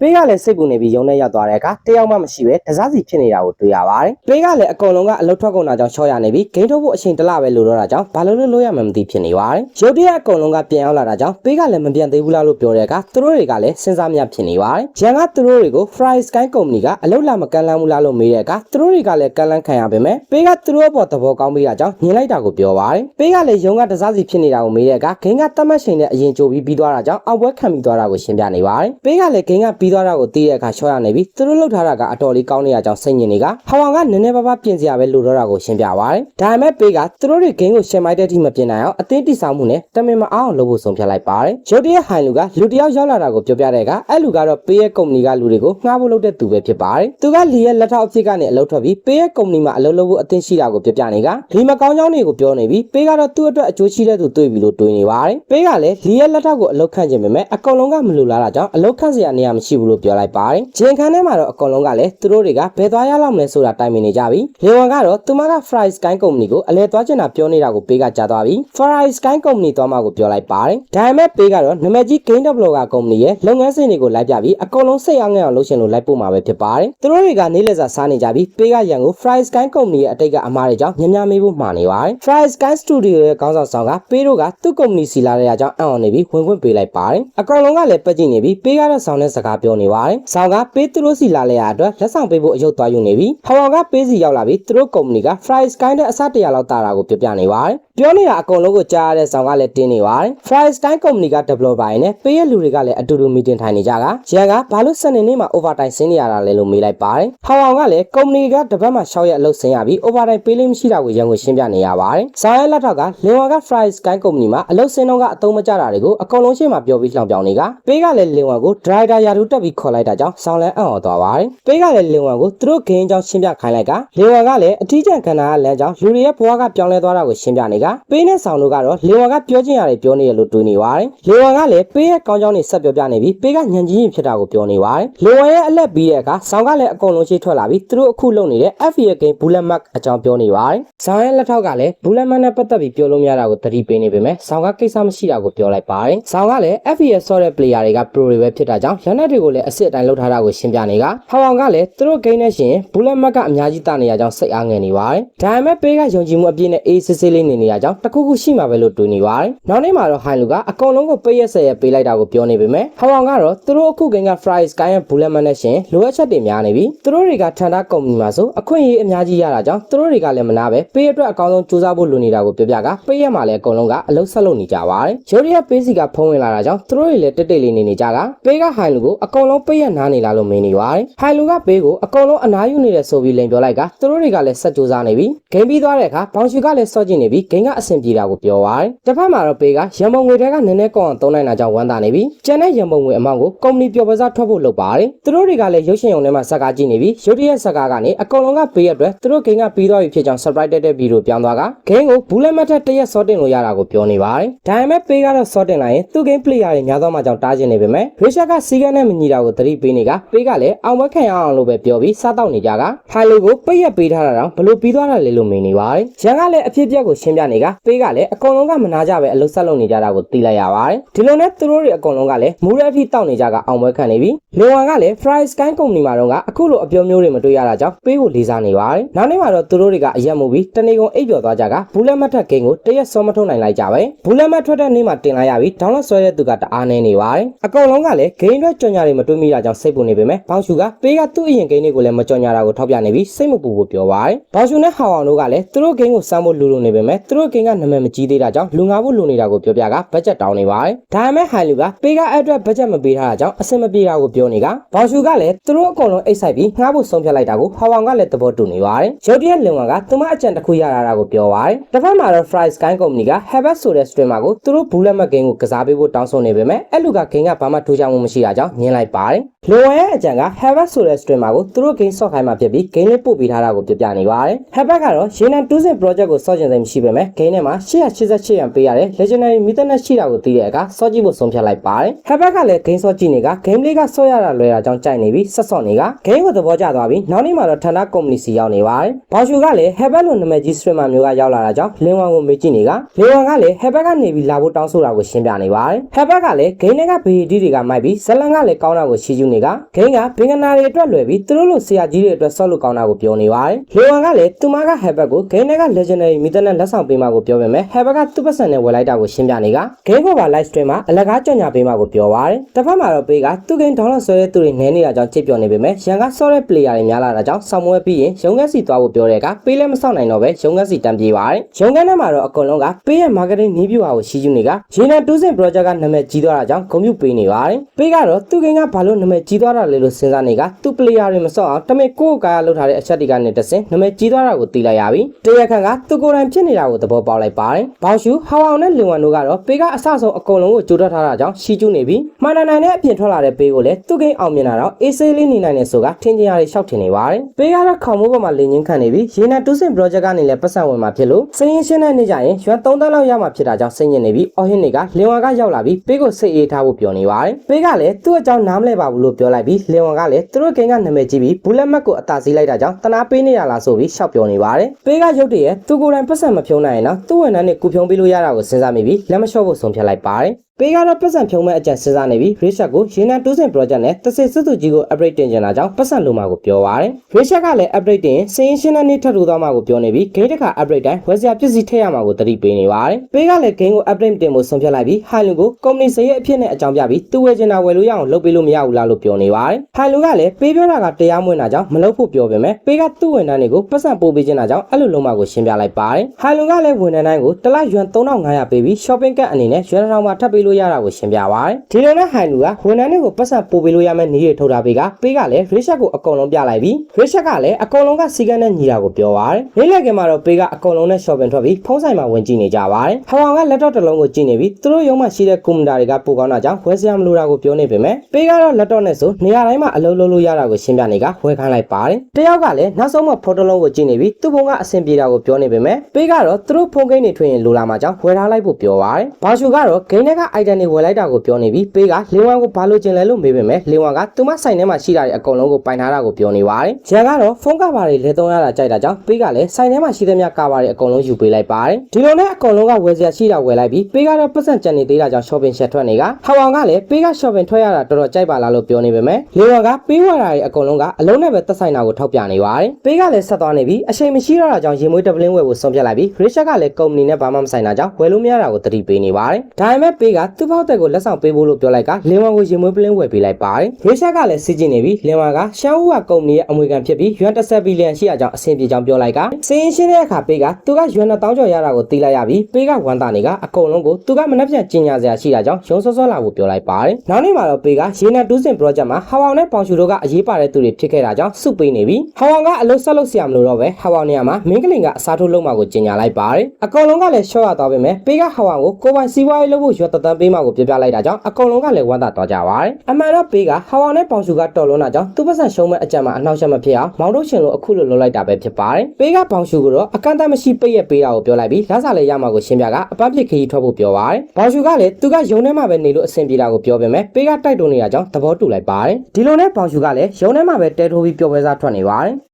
ပေးကလည်းစိတ်ပူနေပြီးရုံနဲ့ရောက်သွားတဲ့အခါတယောက်မှမရှိပဲတစားစီဖြစ်နေတာကိုတွေ့ရပါတယ်ပေးကလည်းအကုန်လုံးကအလုတ်ထွက်ကုန်တာကြောင့်ချော့ရနေပြီးဂိမ်းထုတ်ဖို့အချိန်တစ်လပဲလိုတော့တာကြောင့်ဘာလို့လို့လို့ရမှမသိဖြစ်နေပါတယ်ရုတ်တရက်အကုန်လုံးကပြန်ရောက်လာတာကြောင့်ပေးကလည်းမပြန်သေးဘူးလားလို့ပြောတဲ့အခါသူတို့တွေကလည်းစဉ်းစားမြဖြစ်နေပါတယ်ရန်ကသူတို့တွေကို Fry Sky Company ကအလုတ်လာမကန်လန်းဘူးလားလို့မေးတဲ့အခါသူတို့တွေကလည်းကန်လန်းခံရပေမဲ့ပေးကသူတို့အပေါ်သဘောကောင်းပြီးတာကြောင့်ညင်လိုက်တာကိုပြောပါတယ်ပေးကလည်းရုံကတစားစီဖြစ်နေတာကိုမေးတဲ့အခါဂိမ်းကတတ်မှတ်ချိန်နဲ့အရင်ကြိုပြီးပြီးသွားတာကြောင့်အောင်ပွဲခံပြီးသွားတာကိုရှင်းပြနေပါတယ်ပေးကလည်းဂိမ်းကပြီးသွားတာကိုသိတဲ့အခါချောရနေပြီးသူတို့လှုပ်ထားတာကအတော်လေးကောင်းနေရကြောင်းစိတ်ညစ်နေကဟောင်ကောင်ကနည်းနည်းပါးပါးပြင်စရာပဲလိုတော့တာကိုရှင်းပြပါတယ်ဒါပေမဲ့ပေးကသူတို့တွေဂိမ်းကိုရှင်းမိုက်တဲ့အထိမပြင်နိုင်အောင်အသင်းတိဆောင်မှုနဲ့တမင်မအောင်လုပ်ဖို့ဆုံးဖြတ်လိုက်ပါတယ်ရုတ်တရက်ဟိုင်လူကလူတယောက်ရောက်လာတာကိုပြောပြတဲ့အခါအဲ့လူကတော့ပေးရဲ့ကုမ္ပဏီကလူတွေကိုငှားဖို့လုပ်တဲ့သူပဲဖြစ်ပါတယ်သူကလီရဲ့လက်ထောက်အဖြစ်ကနေအလုပ်ထွက်ပြီးပေးရဲ့ကုမ္ပဏီမှာအလုပ်လုပ်ဖို့အသင်းရှိတာကိုပြောပြနေကလီမကောင်းကြောင်းတွေကိုပြောနေပြီးပေးကတော့သူ့အတွက်အကျိုးရှိတဲ့သူတွေ့ပြီလို့တွေးနေပါတယ်ပေးကလည်းလီရဲ့လက်ထောက်ကိုအလုပ်ခန့်ခြင်းပေမဲ့အကုန်လုံးကမလူလာတာကြောင့်အလုပ်ခန့်စရာနေရာမရှိဘူးလို့ပြောလိုက်ပါတယ်ဂျင်ခန်းထဲမှာတော့အကုန်လုံးကလည်းသူတို့တွေကဘယ်သွားရလောက်မလဲဆိုတာတိုင်ပင်နေကြပြီလေဝန်ကတော့သူမက Fry Sky Company ကိုအလဲသွားချင်တာပြောနေတာကိုပေးကကြားသွားပြီး Fry Sky Company သွားမှကိုပြောလိုက်ပါတယ်ဒါပေမဲ့ပေးကတော့နမကြီး Game Developer Company ရဲ့လုပ်ငန်းစဉ်တွေကိုလိုက်ပြပြီးအကုန်လုံးစိတ်အားငယ်အောင်လုပ်ရှင်လို့လိုက်ပို့မှာပဲဖြစ်ပါတယ်သူတို့တွေကနေ့လည်စာစားနေကြပြီးပေးကရန်ကို Fry Sky Company ရဲ့အတိတ်ကအမားတွေကြောင့်ညံ့ညမေးဖို့မှာနေပါတယ် Fry Sky Studio ရဲ့ခေါင်းဆောင်ဆောင်ကပေးတို့ကသူ့ company စီလာတဲ့အကြောင်းအံ့ဩနေပြီးဝင်ခွင့်ပေးလိုက်ပါတယ်အကောင်လုံးကလည်းပတ်ကြည့်နေပြီးပေးကတော့ဆောင်တဲ့စကားပြောနေပါတယ်ဆောင်ကပေးသူတို့စီလာတဲ့အတွက်လက်ဆောင်ပေးဖို့အယုတ်သွားယူနေပြီးဟောင်ကောင်ကပေးစီရောက်လာပြီးသူတို့ company က Fry Sky နဲ့အစတရလောက်တာတာကိုပြောပြနေပါတယ်ပြောနေတာအကုန်လုံးကိုကြားရတဲ့ဆောင်ကလည်းတင်းနေပါတယ် Fry Sky Company က developer ရင်းနဲ့ပေးရလူတွေကလည်းအတူတူ meeting ထိုင်နေကြကရန်ကဘာလို့စနေနေ့မှာ overtime ဆင်းနေရတာလဲလို့မေးလိုက်ပါတယ်ဟောင်ကောင်ကလည်း company ကတပတ်မှာ6ရက်အလုပ်ဆင်းရပြီး overtime ပေးလို့မရှိတာကိုရန်ကိုရှင်းပြနေရပါတယ်ဆောင်ရဲ့လက်ထောက်ကလင်ဝါက Fry Sky Company မှာအလုပ်ဆင်းတော့ကအသုံးမကျတာတွေကိုအကုန်လုံးရှင်းမှာပြောပြီးလှောင်ပြောင်နေကပေးကလည်းလင်ဝါကို driver ရာထူးတက်ပြီးခေါ်လိုက်တာကြောင့်ဆောင်လဲအံ့ဩသွားပါတယ်ပေးကလည်းလင်ဝါကိုသူတို့ဂိမ်းအကြောင်းရှင်းပြခိုင်းလိုက်ကလင်ဝါကလည်းအထီးကျန်ကဏ္ဍကလမ်းကြောင်းလူတွေရဲ့ဘဝကပြောင်းလဲသွားတာကိုရှင်းပြနေကပေးနဲ့ဆောင်တို့ကတော့လင်ဝါကပြောချင်ရတယ်ပြောနေရလို့တွေးနေပါတယ်လင်ဝါကလည်းပေးရဲ့ကောင်းကြောင်းတွေဆက်ပြောပြနေပြီးပေးကညံကြီးရင်ဖြစ်တာကိုပြောနေပါတယ်လင်ဝါရဲ့အလက်ပြီးတဲ့အခါဆောင်ကလည်းအကုန်လုံးရှင်းထွက်လာပြီးသူတို့အခုလုပ်နေတဲ့ FA game Bullet Mark အကြောင်းပြောနေပါတယ်ဆောင်ရဲ့လက်ထောက်ကလည်း Bullet Mark နဲ့ပတ်သက်ပြီးပြောလို့မရတာကိုသတိပေးနေပေမဲ့ဆောင်ကကိစ္စမရှိတာကိုပြောလိုက်ပါတယ်ဆောင်ကလည်း FA ဆော့တဲ့ player တွေက pro တွေပဲဖြစ်တာကြောင့်လက်နက်တွေကိုလည်းအစ်စ်အတိုင်းလုပ်ထားတာကိုရှင်းပြနေကဟောင်ကောင်ကလည်းသူတို့ game နဲ့ရှင် Bullet Mark ကအများကြီးတာနေရကြောင်းစိတ်အားငယ်နေပါတယ်ဒါပေမဲ့ပေးကယုံကြည်မှုအပြည့်နဲ့အေးစစ်စစ်လေးနေနေရကြောင်းတခုခုရှိမှာပဲလို့တွေးနေပါတယ်နောက်နေ့မှာတော့ဟိုင်လူကအကုန်လုံးကိုပေးရက်ဆက်ရက်ပေးလိုက်တာကိုပြောနေပေမဲ့ဟောင်ကောင်ကတော့သူတို့အခု game က Fry Sky ရဲ့ Bullet Mark နဲ့ရှင်လိုအပ်ချက်တွေများနေပြီသူတို့တွေကထန်တာကုမ္ပဏီမှာဆိုအခွင့်အရေးအများကြီးရတာကြောင့်သူတို့တွေကလည်းမနာပဲပေးရအတွက်အကောင်းဆုံးစူးစမ်းဖို့လိုနေတာကိုပြောပြကပေးရမှာလည်းအကုန်လုံးကအလုပ်ဆက်လုပ်နေကြပါတယ်ရုပ်ရည်ပေးစီကဖုံးဝင်လာတာကြောင့်သူတို့တွေလည်းတက်တက်လေးနေနေကြကပေးကဟိုင်လူကိုအကုန်လုံးပေးရနားနေလာလို့မင်းနေပါတယ်ဟိုင်လူကပေးကိုအကုန်လုံးအနားယူနေတယ်ဆိုပြီးလိန်ပြောလိုက်ကသူတို့တွေကလည်းဆက်စူးစမ်းနေပြီဂိမ်းပြီးသွားတဲ့အခါဘောင်ရှူကလည်းစော့ကျင်နေပြီးဂိမ်းကအဆင်ပြေတာကိုပြောပါတယ်တစ်ဖက်မှာတော့ပေးကရန်ပုံငွေတွေကနည်းနည်းကောင်းအောင်သုံးနိုင်တာကြောင့်ဝမ်းသာနေပြီးကျန်တဲ့ရန်ပုံငွေအမောင့်ကိုကုမ္ပဏီပျော်ပစားထွက်ဖို့လုပ်ပါတယ်သူတို့တွေကလည်းရုပ်ရှင်ရုံထဲမှာဇက်ကားကြည့်နေပြီးရုပ်တရက်ဇက်ကားကနေအကုန်လုံးကပေးရအတွက်သူတို့ဂိမ်းကပြီးသွားပြီဖြစ်ကြောင်း surprise တက်တဲ့ဗီဒီယိုပြောင်းသွားကဂိမ်းကိုဘူးလက်မတ်ထက်တရက်စောတင်လို့ရတာကိုပြောနေပါတယ်ဒါပေမဲ့ပေးကတော့စောတင်လိုက်ရင်သူ့ဂိမ်း player တွေများသောမှကြောင့်တားကျင်နေပေမဲ့ရေရှာကစီးကန်းနဲ့မညီတာကိုသတိပေးနေကပေးကလည်းအောင်မခံရအောင်လို့ပဲပြောပြီးစားတော့နေကြကဟိုင်လိုကိုပိတ်ရက်ပေးထားတာတော့ဘလို့ပြီးသွားတာလဲလို့မင်းနေပါတယ်ရန်ကလည်းအဖြစ်အပျက်ကိုရှင်းပြနေကပေးကလည်းအကုန်လုံးကမနာကြပဲအလုပ်ဆက်လုပ်နေကြတာကိုသိလိုက်ရပါတယ်ဒီလိုနဲ့သူတို့တွေအကုန်လုံးကလည်းမူရက်အထိတောက်နေကြကအောင်ပွဲခံနေပြီးလေဝါကလည်း Fry Sky Company မှာတော့ကအခုလိုအပြောမျိုးတွေမတွေ့ရတာကြောင့်ပေးကိုလေးစားနေပါတယ်နောက်နေ့မှာတော့သူတို့တွေကအရက်မှုပြီးတနေကုန်အိပ်ပျော်သွားကြကဘူးလက်မတ်ထက်ဂိမ်းကိုတရက်စောမထုတ်နိုင်လိုက်ကြပဲဘူးလက်မတ်ထွက်တဲ့နေ့မှာတင်လိုက်ရပြီးဒေါင်းလော့ဆွဲတဲ့သူကတအားနေနေပါတယ်အကုန်လုံးကလည်းဂိမ်းအတွက်ကြော်ညာတွေမတွေ့မိတာကြောင့်စိတ်ပူနေပေမဲ့ဘောင်ရှူကပေးကသူ့အရင်ဂိမ်းတွေကိုလည်းမကြော်ညာတာကိုထောက်ပြနေပြီးစိတ်မပူဖို့ပြောပါတယ်ဘောင်ရှူနဲ့ဟောင်အောင်တို့ကလည်းသူတို့ဂိမ်းကိုစမ်းဖို့လူလိုနေပေမဲ့သူတို့ဂိမ်းကနာမည်မကြီးသေးတာကြောင့်လူငါဖို့လူနေတာကိုပြောပြကဘတ်ဂျက်တောင်းနေပါတယ်ဒါပေမဲ့ဟိုင်လူကပေးကအဲ့အတွက်ဘတ်ဂျက်မပေးထားတာကြောင့်အဆင်မပြေတာကိုပြောနေကဘောင်ရှူကလည်းသူတို့အကုန်လုံးအိတ်ဆိုင်ပြီးငှားဖို့ဆုံးဖြတ်လိုက်တာကိုဟောင်အောင်ကလည်းသဘောတူနေပါတယ်ရုတ်တရက်လင်ဝါကသူမအကြံတစ်ခုရတာကိုပြောပါတယ်တစ်ဖက်မှာတော့ Fry Sky Company က Habit ဆိုတဲ့ streamer ကိုသူတို့ဘူးလက်မတ်ဂိမ်းကိုကစားပေးဖို့တောင်းဆိုနေပေမဲ့အဲ့လူကဂိမ်းကဘာမှထူးခြားမှုမရှိတာကြောင့်ညင်လိုက်ပါတယ်လွန်ဝဲရဲ့အကြံက Habit ဆိုတဲ့ streamer ကိုသူတို့ဂိမ်းဆော့ခိုင်းမှဖြစ်ပြီးဂိမ်းလေးပို့ပေးထားတာကိုပြပြနေပါတယ် Habit ကတော့ရေနံတူးစင် project ကိုဆော့ကျင်စိတ်မရှိပေမဲ့ဂိမ်းထဲမှာ888ရန်ပေးရတဲ့ legendary mythos ရှိတာကိုသိတဲ့အခါဆော့ကြည့်ဖို့ဆုံးဖြတ်လိုက်ပါတယ် Habit ကလည်းဂိမ်းဆော့ကြည့်နေကဂိမ်းလေးကဆော့ရတာလွယ်တာကြောင့်ကြိုက်နေပြီးဆက်ဆော့နေကဂိမ်းကိုသဘောကျသွားပြီးနောက်နေ့မှာတော့ဌာန company စီရောက်နေပါတယ်ဘောင်ရှူကလည်း Habit လိုနာမည်ကြီး streamer မျိုးကရောက်လာတာကြောင့်လင်းဝမ်ကိုမေးကြည့်နေကလင်းဝမ်ကလည်း Habit ကနေပြီးလာဖို့တောင်းဆိုတာကိုရှင်းပြနေပါတယ် Habit ကလည်းဂိမ်းထဲက BD တွေကမိုက်ပြီးဇလန်ကလည်းကောင်းတာကိုရှင်းကျူတွေကဂိမ်းကဘင်္ဂနာတွေအတွက်လွယ်ပြီးသူတို့လိုဆရာကြီးတွေအတွက်ဆော့လို့ကောင်းတာကိုပြောနေပါတယ်။လေဝမ်ကလည်းသူမကဟက်ဘက်ကိုဂိမ်းထဲက legendary မီတနဲ့လက်ဆောင်ပေးမှာကိုပြောပေမဲ့ဟက်ဘက်ကသူ့ပတ်စံနဲ့ဝယ်လိုက်တာကိုရှင်းပြနေကဂိမ်းပေါ်ပါ live stream မှာအလကားကြော်ညာပေးမှာကိုပြောပါတယ်။တစ်ဖက်မှာတော့ပေးကသူ့ဂိမ်းဒေါင်းလောက်ဆွဲတဲ့သူတွေနဲနေတာကြောင့်ချစ်ပြောနေပေမဲ့ရန်ကဆော့တဲ့ player တွေများလာတာကြောင့်ဆောင်းမွဲပြီးရင်ရုံးခန်းစီသွားဖို့ပြောတဲ့ကပေးလည်းမဆောက်နိုင်တော့ပဲရုံးခန်းစီတန်းပြေးပါတယ်။ရုံးခန်းထဲမှာတော့အကုန်လုံးကပေးရဲ့ marketing နည်းဗျူဟာကိုရှင်းယူနေကရေနံတူးစင် project ကနာမည်ကြီးသွားတာကြောင့်ဂုဏ်ပြုပေးနေပါတယ်။ပေးကတော့သူ့ဂိမ်းကဘာလို့နာမည်ကြီးသွားတာလဲလို့စဉ်းစားနေကသူ့ player တွေမဆော့အောင်တမင်ကိုယ့်ကားလောက်ထားတဲ့အချက်တွေကနေတဆင်နာမည်ကြီးသွားတာကိုသိလိုက်ရပြီ။တရားခံကသူကိုယ်တိုင်ဖြစ်နေတာကိုသဘောပေါက်လိုက်ပါတယ်။ဘောင်ရှူဟောင်အောင်နဲ့လင်ဝမ်တို့ကတော့ပေးကအဆဆုံးအကုန်လုံးကိုကြိုးထွက်ထားတာကြောင့်ရှီကျူးနေပြီးမှန်နိုင်နိုင်တဲ့အပြင်ထွက်လာတဲ့ပေးကိုလည်းသူ့ဂိမ်းအောင်မြင်တာတော့အေးဆေးလေးနေနိုင်တယ်ဆိုကထင်ကြရတွေရှောက်ထင်နေပါတယ်။ပေးကတော့ခေါင်မိုးပေါ်မှာလင်းချင်းခံနေပြီးရေနံတူးစင် project ကနေလည်းပတ်စံဝင်မှာဖြစ်လို့စရင်ရှင်းတဲ့နေ့ကျရင်ရွှန်3တန်းလောက်ရမှာဖြစ်တာကြောင့်စိတ်ညစ်နေပြီးအော်ဟင်းတွေကလင်ဝမ်ကရောက်လာပြီးပေးကိုစိတ်အေးထားဖို့ပြောနေပါတယ်။ပေးကလည်းသူ့အကြောင်းနားမလဲပါဘူးလို့ပြောလိုက်ပြီးလင်ဝမ်ကလည်းသူတို့ဂိမ်းကနာမည်ကြီးပြီးဘူလက်မတ်ကိုအသာစီးလိုက်တာကြောင့်တနာပေးနေရလားဆိုပြီးရှောက်ပြောနေပါတယ်။ပေးကရုတ်တရက်သူကိုယ်တိုင်ပတ်စံမဖြုံးနိုင်ရင်တော့သူ့ဝန်ထမ်းနဲ့ကူဖြုံးပေးလို့ရတာကိုစဉ်းစားမိပြီးလက်မလျှော့ဖို့ဆုံးဖြတ်လိုက်ပါတယ်။ ပေးကတော့ပတ်စံဖြုံမဲ့အကြံစဉ်းစားနေပြီး Richard ကိုရေနံတိုးစင် project နဲ့တစစ်စစ်သူကြီးကို upgrade တင်ကြတာကြောင့်ပတ်စံလိုမှာကိုပြောပါရတယ်။ Richard ကလည်း upgrade တင်စရင်ရှင်းတဲ့နေ့ထပ်ထူသွားမှာကိုပြောနေပြီး game တစ်ခါ upgrade တိုင်းဝယ်စရာပစ္စည်းထည့်ရမှာကိုသတိပေးနေပါတယ်။ပေးကလည်း game ကို upgrade တင်ဖို့ဆုံးဖြတ်လိုက်ပြီး Hilo ကို company စရဲ့အဖြစ်နဲ့အကြောင်းပြပြီးသူ့ဝယ်ချင်တာဝယ်လို့ရအောင်လုပ်ပေးလို့မရဘူးလားလို့ပြောနေပါတယ်။ Hilo ကလည်းပေးပြောတာကတရားမဝင်တာကြောင့်မလုပ်ဖို့ပြောပေမဲ့ပေးကသူ့ဝန်ထမ်းတွေကိုပတ်စံပို့ပေးချင်တာကြောင့်အဲ့လိုလုံးမှာကိုရှင်းပြလိုက်ပါတယ်။ Hilo ကလည်းဝန်ထမ်းတိုင်းကိုတစ်လယွမ်3500ပေးပြီး shopping cart အနေနဲ့ရွှေထောင်မှာထပ်ပေးလို့ရတာကိုရှင်းပြပါတယ်။ဒီလိုနဲ့ဟိုင်လူကဝန်ထမ်းတွေကိုပတ်စံပို့ပေးလို့ရမယ့်နည်းတွေထုတ်ထားပေးကပေးကလည်း Richard ကိုအကုန်လုံးပြလိုက်ပြီး Richard ကလည်းအကုန်လုံးကစီကန်းနဲ့ညီတာကိုပြောပါတယ်။နေ့လည်ကမှာတော့ပေးကအကုန်လုံးနဲ့ shopping ထွက်ပြီးဖုန်းဆိုင်မှာဝင်ကြည့်နေကြပါတယ်။ဟောင်ကလက်တော့တစ်လုံးကိုကြည့်နေပြီးသူတို့ရုံးမှာရှိတဲ့ကွန်ပျူတာတွေကပိုကောင်းတာကြောင့်ဝယ်စရာမလိုတာကိုပြောနေပေမဲ့ပေးကတော့လက်တော့နဲ့ဆိုနေရာတိုင်းမှာအလုပ်လုပ်လို့ရတာကိုရှင်းပြနေကဝယ်ခိုင်းလိုက်ပါတယ်။တယောက်ကလည်းနောက်ဆုံးမှဖော်တစ်လုံးကိုကြည့်နေပြီးသူ့ဖုန်းကအဆင်ပြေတာကိုပြောနေပေမဲ့ပေးကတော့သူတို့ဖုန်းကိန်းတွေထွင်ရင်လိုလာမှာကြောင့်ဝယ်ထားလိုက်ဖို့ပြောပါတယ်။ဘာရှူကတော့ဂိမ်းထဲက item တွေဝယ်လိုက်တာကိုပြောနေပြီးပေးကလင်ဝမ်ကိုဘာလို့ကျင်လဲလို့မေးပေမဲ့လင်ဝမ်ကသူမဆိုင်ထဲမှာရှိတာတွေအကုန်လုံးကိုပိုင်ထားတာကိုပြောနေပါတယ်။ရန်ကတော့ဖုန်းကဘာတွေလဲသုံးရတာကြိုက်တာကြောင့်ပေးကလည်းဆိုင်ထဲမှာရှိသမျှကာဘာတွေအကုန်လုံးယူပေးလိုက်ပါတယ်။ဒီလိုနဲ့အကုန်လုံးကဝယ်စရာရှိတာဝယ်လိုက်ပြီးပေးကတော့ပတ်စံကြံနေသေးတာကြောင့် shopping ရှက်ထွက်နေကဟောင်အောင်ကလည်းပေးက shopping ထွက်ရတာတော်တော်ကြိုက်ပါလားလို့ပြောနေပေမဲ့လင်ဝမ်ကပေးဝယ်တာတွေအကုန်လုံးကအလုံးနဲ့ပဲသက်ဆိုင်တာကိုထောက်ပြနေပါတယ်။ပေးကလည်းဆက်သွားနေပြီးအချိန်မရှိတော့တာကြောင့်ရေမွေးတပလင်းဝယ်ဖို့ဆုံးဖြတ်လိုက်ပြီး Richard ကလည်းကုမ္ပဏီနဲ့ဘာမှမဆိုင်တာကြောင့်ဝယ်လို့မရတာကိုသတိပေးနေပါတယ်။ဒါပေမဲ့ပေးကသူ့ဖောက်တဲ့ကိုလက်ဆောင်ပေးဖို့လို့ပြောလိုက်ကလင်ဝမ်ကိုရေမွေးပလင်းဝယ်ပေးလိုက်ပါတယ်။ Richard ကလည်းစစ်ကြည့်နေပြီးလင်ဝမ်ကရှမ်းဦးကကုမ္ပဏီရဲ့အမွေခံဖြစ်ပြီးယွမ်30ဘီလီယံရှိရကြောင်းအဆင်ပြေကြောင်းပြောလိုက်ကစင်းရှင်းတဲ့အခါပေးကသူကယွမ်1000ကျော်ရတာကိုသိလိုက်ရပြီးပေးကဝန်တာနေကအကုန်လုံးကိုသူကမနှက်ပြန်ကျင်ညာစရာရှိတာကြောင့်ရုံစောစောလာဖို့ပြောလိုက်ပါတယ်။နောက်နေ့မှာတော့ပေးကရေနံတူးစင် project မှာဟောင်အောင်နဲ့ပေါင်ရှူတို့ကအရေးပါတဲ့သူတွေဖြစ်ခဲ့တာကြောင့်စုပေးနေပြီးဟောင်အောင်ကအလုပ်ဆက်လုပ်စရာမလိုတော့ပဲဟောင်အောင်နေရာမှာမင်းကလင်ကအစားထိုးလုပ်မှာကိုကျင်ညာလိုက်ပါတယ်။အကုန်လုံးကလည်းရှော့ရသွားပေမဲ့ပေးကဟောင်အောင်ကိုကိုပိုင်စီးပွားရေးလုပ်ဖို့ရွက်တတန်းပေးမှာကိုပြပြလိုက်တာကြောင့်အကုန်လုံးကလည်းဝမ်းသာသွားကြပါတယ်။အမှန်တော့ပေးကဟောင်အောင်နဲ့ပေါင်ရှူကတော်လွန်းတာကြောင့်သူ့ပတ်စံရှုံးမဲ့အကြံမှာအနှောက်အယှက်မဖြစ်အောင်မောင်တို့ရှင်လိုအခုလိုလုပ်လိုက်တာပဲဖြစ်ပါတယ်။ပေးကပေါင်ရှူကတော့အကန့်အသတ်မရှိပိတ်ရက်ပေးတာကိုပြောလိုက်ပြီးလက်စာလေးရမှာကိုရှင်းပြကအပန်းဖြစ်ခရီးထွက်ဖို့ပြောပါတယ်။ပေါင်ရှူကလည်းသူကယုံထဲမှာပဲနေလို့အဆင်ပြေတာကိုပြောပေမဲ့ပေးကတိုက်တွန်းနေတာကြောင့်သဘောတူလိုက်ပါတယ်။ဒီလိုနဲ့ပေါင်ရှူကလည်းယုံထဲမှာပဲတဲထိုးပြီးပျော်ပွဲစားထွက်နေပါတယ်။